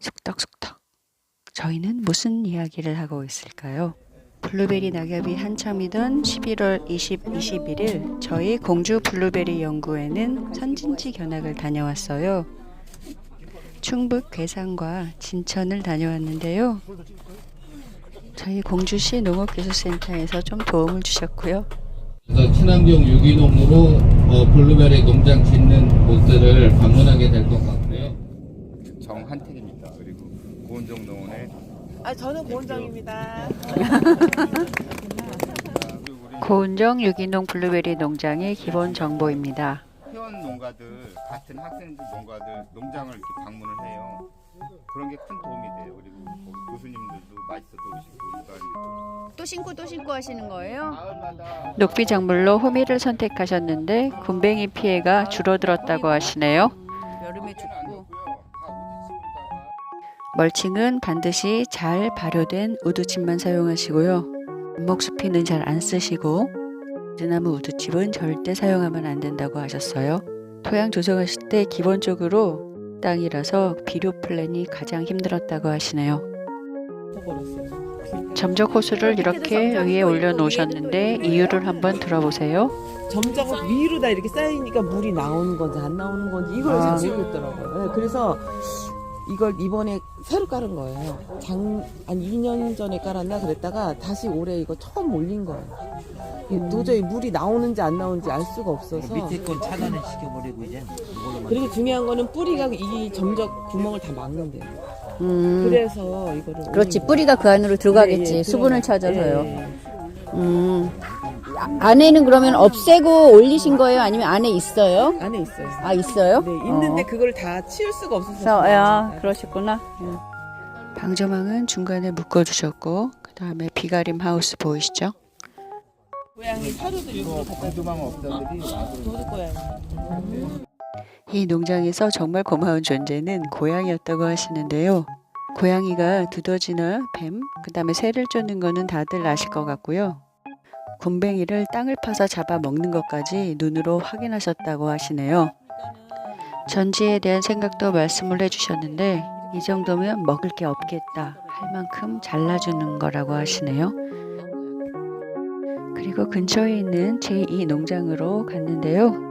숙덕숙덕. 저희는 무슨 이야기를 하고 있을까요? 블루베리 낙엽이 한참이던 11월 20, 21일 저희 공주 블루베리 연구회는 선진지 견학을 다녀왔어요. 충북 괴산과 진천을 다녀왔는데요. 저희 공주시 농업기술센터에서 좀 도움을 주셨고요. 친환경 유기농으로 어, 블루베리 농장 짓는 곳들을 방문하게 될 것 같고요. 정한택입니다. 그리고 고은정 농원의 아 저는 우리 고은정 유기농 블루베리 농장의 기본 정보입니다. 회원 농가들 같은 학생들 농가들 농장을 이렇게 방문을 해요. 그런 게 큰 도움이 돼요. 그리고 거기 교수님들도 맛있어도 오시고 일반인도 또 신고 또 신고 하시는 거예요? 마을마다 녹비 작물로 호미를 선택하셨는데 굼벵이 피해가 줄어들었다고 하시네요. 여름에 죽고 멀칭은 반드시 잘 발효된 우드칩만 사용하시고요. 목수피는 잘 안 쓰시고 느나무 우드칩은 절대 사용하면 안 된다고 하셨어요. 토양 조성하실 때 기본적으로 땅이라서 비료 플랜이 가장 힘들었다고 하시네요. 점적 호수를 이렇게 위에 올려놓으셨는데 이유를 한번 들어보세요. 점자가 위로 다 이렇게 쌓이니까 물이 나오는 건지 안 나오는 건지 이걸 아. 잘 모르겠더라고요. 네, 그래서 이걸 이번에 새로 깔은 거예요. 장, 한 2년 전에 깔았나 그랬다가 다시 올해 이거 처음 올린 거예요. 이게 도저히 물이 나오는지 안 나오는지 알 수가 없어서. 밑에 건 차단을 시켜버리고 이제 그리고 중요한 거는 뿌리가 이 점적 구멍을 다 막는데요. 음. 그래서 이거를. 그렇지 올린 뿌리가 그 안으로 들어가겠지 예, 예, 수분을 들어가. 찾아서요 예, 예. 음. 아, 안에는 그러면 없애고 올리신 거예요 아니면 안에 있어요? 안에 있어요. 아 있어요? 네, 있는데 어. 그걸 다 치울 수가 없어서. 그래서 야 그러셨구나 방조망은 중간에 묶어주셨고 그 다음에 비가림 하우스 보이시죠? 고양이 사료도 이거 갖다 업자들이 와서 도둑 고양이. 이 농장에서 정말 고마운 존재는 고양이였다고 하시는데요. 고양이가 두더지나 뱀, 그 다음에 새를 쫓는 거는 다들 아실 것 같고요. 굼벵이를 땅을 파서 잡아 먹는 것까지 눈으로 확인하셨다고 하시네요. 전지에 대한 생각도 말씀을 해주셨는데 이 정도면 먹을 게 없겠다 할 만큼 잘라주는 거라고 하시네요. 그리고 근처에 있는 제2 농장으로 갔는데요.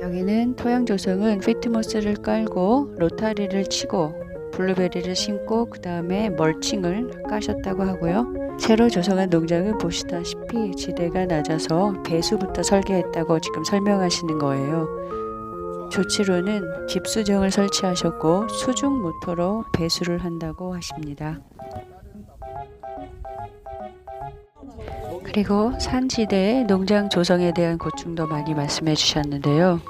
여기는 토양 조성은 피트모스를 깔고 로타리를 치고 블루베리를 심고 그 다음에 멀칭을 까셨다고 하고요. 새로 조성한 농장은 보시다시피 지대가 낮아서 배수부터 설계했다고 지금 설명하시는 거예요. 조치로는 집수정을 설치하셨고 수중 모터로 배수를 한다고 하십니다. 그리고 산지대의 농장 조성에 대한 고충도 많이 말씀해 주셨는데요.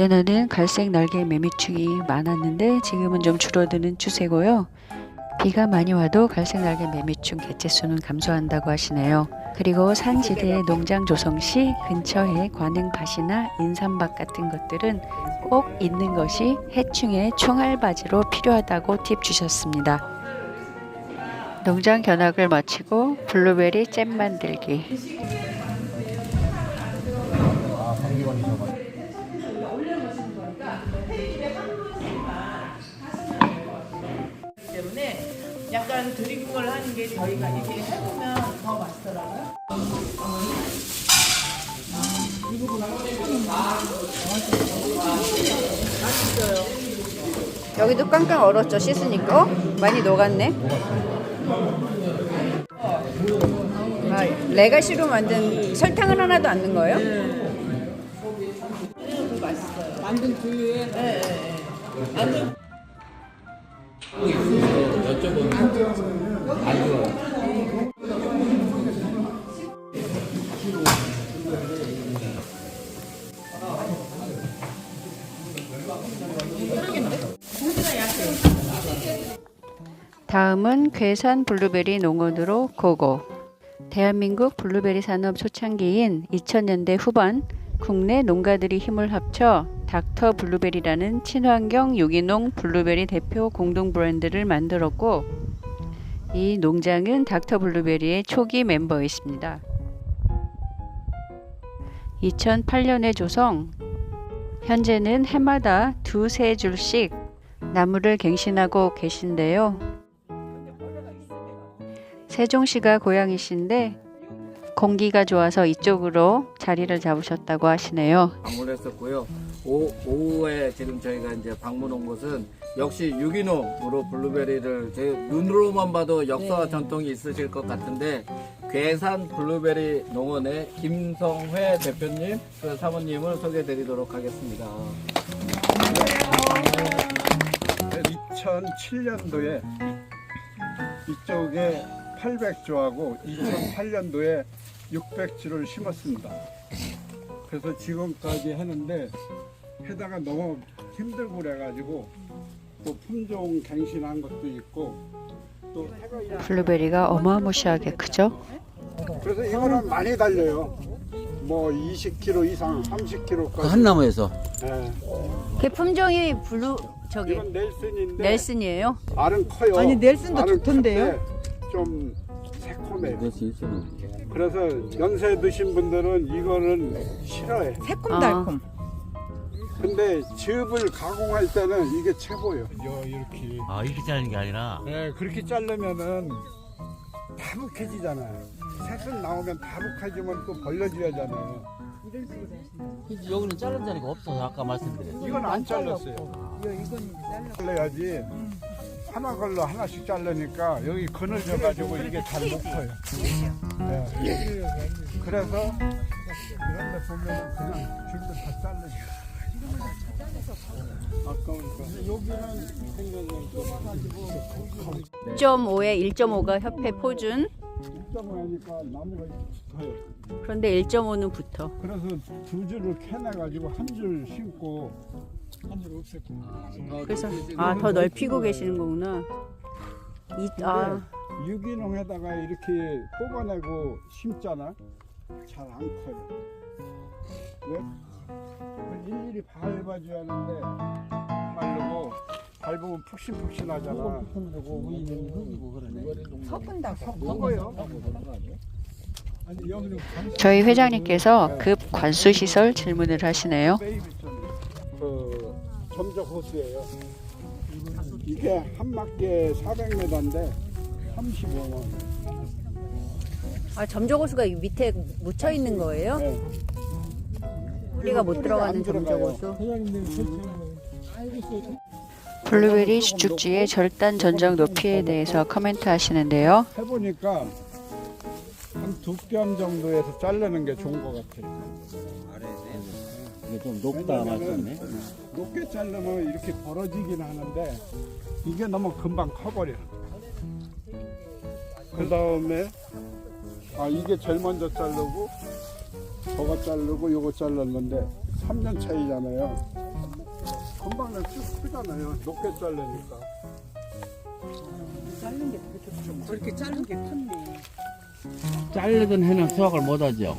내년은 갈색 날개 매미충이 많았는데 지금은 좀 줄어드는 추세고요. 비가 많이 와도 갈색 날개 매미충 개체수는 감소한다고 하시네요. 그리고 산지대의 농장 조성 시 근처에 관흥밭이나 인삼밭 같은 것들은 꼭 있는 것이 해충의 총알바지로 필요하다고 팁 주셨습니다. 농장 견학을 마치고 블루베리 잼 만들기. 약간 걸 하는 게 저희가 이렇게 해보면 더 맛있더라고요. 여기도 깡깡 얼었죠 씻으니까 어? 많이 녹았네 아, 레가시로 만든 설탕을 하나도 안 넣은 거예요? 만든 두유에 네, 네, 네. 만든 다음은 괴산 블루베리 농원으로 고고. 대한민국 블루베리 산업 초창기인 2000년대 후반 국내 농가들이 힘을 합쳐 닥터 블루베리라는 친환경 유기농 블루베리 대표 공동 브랜드를 만들었고 이 농장은 닥터 블루베리의 초기 멤버이십니다. 2008년에 조성, 현재는 해마다 두세 줄씩 나무를 갱신하고 계신데요. 세종시가 고향이신데 공기가 좋아서 이쪽으로 자리를 잡으셨다고 하시네요. 방문했었고요. 오, 오후에 지금 저희가 이제 방문 온 곳은 역시 유기농으로 블루베리를 제 눈으로만 봐도 역사와 전통이 있으실 것 같은데 괴산 블루베리 농원의 김성회 대표님, 그 사모님을 소개해드리도록 하겠습니다. 2007년도에 이쪽에 800주하고 2008년도에 600주를 심었습니다. 그래서 지금까지 하는데 해다가 너무 힘들고 그래가지고 또 품종 갱신한 것도 있고 또 블루베리가 어마무시하게 크죠? 그래서 이거는 많이 달려요. 뭐 20kg 이상, 30kg까지. 그한 나무에서 예. 그 품종이 블루 저기 이건 넬슨인데 넬슨이에요. 알은 커요. 아니, 넬슨도 알은 좋던데요? 큰데 좀 새콤해요. 그래서 연세 드신 분들은 이거는 싫어해. 새콤달콤. 근데 즙을 가공할 때는 이게 최고예요. 요 이렇게. 아 이렇게 자르는 게 아니라 네, 그렇게 자르면은 다복해지잖아요. 색은 나오면 다복해지면 또 벌려줘야잖아요. 여기는 자른 자리가 없어서 아까 말씀드렸어요. 이건 안 잘랐어요. 잘라야지. 하나 걸로 하나씩 자르니까 여기 그늘 져 가지고 이게 잘 못 커요. 네. 그래서 그런 데 보면은 그냥 줄도 다 잘라요. 아까우니까. 여기는 생각은 좁아가지고 1.5에 1.5가 협회 포준. 1.5니까 나무가 붙어요. 그런데 1.5는 붙어. 그래서 두 줄을 캐내 가지고 한 줄 심고 한줄 없앴고. 그래서 아 더 넓히고 계시는 거구나. 이, 아 유기농에다가 이렇게 뽑아내고 심잖아. 잘 안 커요. 왜? 그걸 일일이 밟아줘야 하는데 밟고 밟으면 푹신푹신하잖아. 섞은다고. 먹어요. 아니 여기는 관- 저희 회장님께서 급 관수 시설 질문을 하시네요. 그 점적 호수예요. 이게 한 막에 400m인데 35만 원. 아 점적호수가 이 밑에 묻혀 있는 거예요? 네. 뿌리가 못 들어가는 안 들어가요. 점적호수. 블루베리 수축지의 절단 전적 높이에 대해서 코멘트 하시는데요. 해보니까 한 두 뼘 정도에서 자르는 게 좋은 것 같아요. 이게 좀 높다 말씀네. 높게 자르면 이렇게 벌어지긴 하는데 이게 너무 금방 커버려. 그 다음에 아 이게 제일 먼저 자르고 저거 자르고 요거 잘랐는데 3년 차이잖아요. 금방 쭉 크잖아요. 높게 자르니까. 저렇게 자른 게 컸네. 자르던 해는 수확을 못 하죠.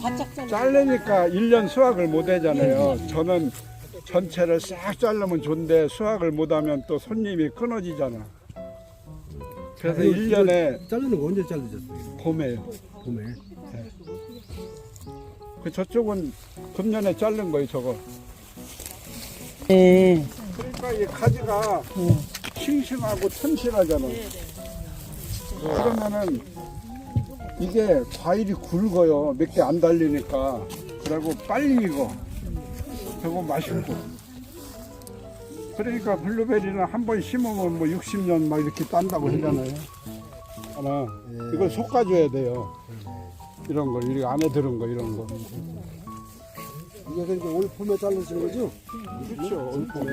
바짝 자른 자르니까 1년 수확을 못 하잖아요. 저는 전체를 싹 자르면 좋은데 수확을 못 하면 또 손님이 끊어지잖아. 그래서 1년에 자르는 거 언제 자르셨어요? 봄에요. 봄에. 그 저쪽은 금년에 자른 거예요, 저거. 네. 그러니까 이 가지가 싱싱하고 튼실하잖아. 그러면은 이게 과일이 굵어요. 몇 개 안 달리니까. 그리고 빨리 익어. 그리고 맛있고. 그러니까 블루베리는 한 번 심으면 뭐 60년 막 이렇게 딴다고 하잖아요. 하나. 이걸 솎아줘야 돼요. 이런 걸, 이 안에 들은 거, 이런 거. 이게 그러니까 올 봄에 자르신 거죠? 그렇죠, 올 봄에.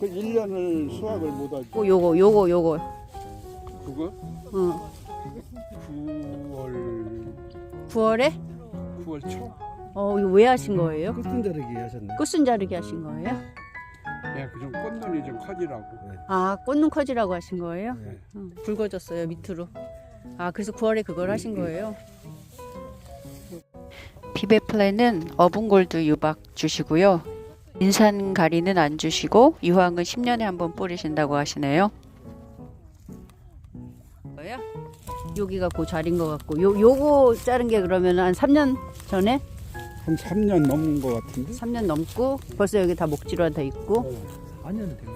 그 1년을 수확을 못 하죠. 어, 요거 요거 요거. 그거? 어. 9월 9월에? 9월 초? 어 이거 왜 하신 거예요? 끝은 자르기 하셨네. 꽃순 자르기 하신 거예요? 예, 그좀 꽃눈이 좀 커지라고. 아 꽃눈 커지라고 하신 거예요? 네. 어, 붉어졌어요 밑으로. 아 그래서 9월에 그걸 하신 거예요? 비베플랜은 어분골드 유박 주시고요. 인산 가리는 안 주시고 유황은 10년에 한 번 뿌리신다고 하시네요. 여기가 그 자리인 것 같고 요 요거 자른 게 그러면 한 3년 전에 한 3년 넘은 것 같은데. 3년 넘고 벌써 여기 다 목지로 돼 있고 아니면 돼요.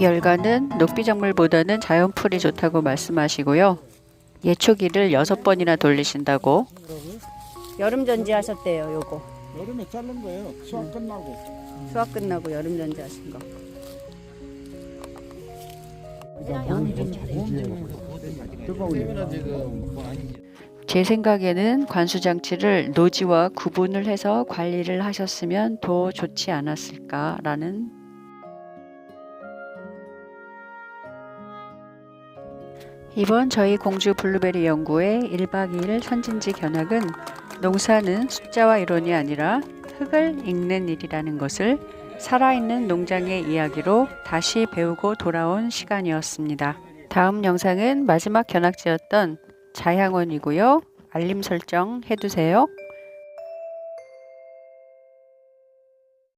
열가는 녹비작물보다는 자연풀이 좋다고 말씀하시고요. 예초기를 여섯 번이나 돌리신다고 여름 전지 하셨대요. 요거 여름에 자른 거예요. 수확 끝나고. 수학 끝나고 여름 전지 하신 거. 제 생각에는 관수 장치를 노지와 구분을 해서 관리를 하셨으면 더 좋지 않았을까라는 이번 저희 공주 블루베리 연구의 1박 2일 선진지 견학은 농사는 숫자와 이론이 아니라 흙을 읽는 일이라는 것을 살아있는 농장의 이야기로 다시 배우고 돌아온 시간이었습니다. 다음 영상은 마지막 견학지였던 자양원이고요. 알림 설정 해두세요.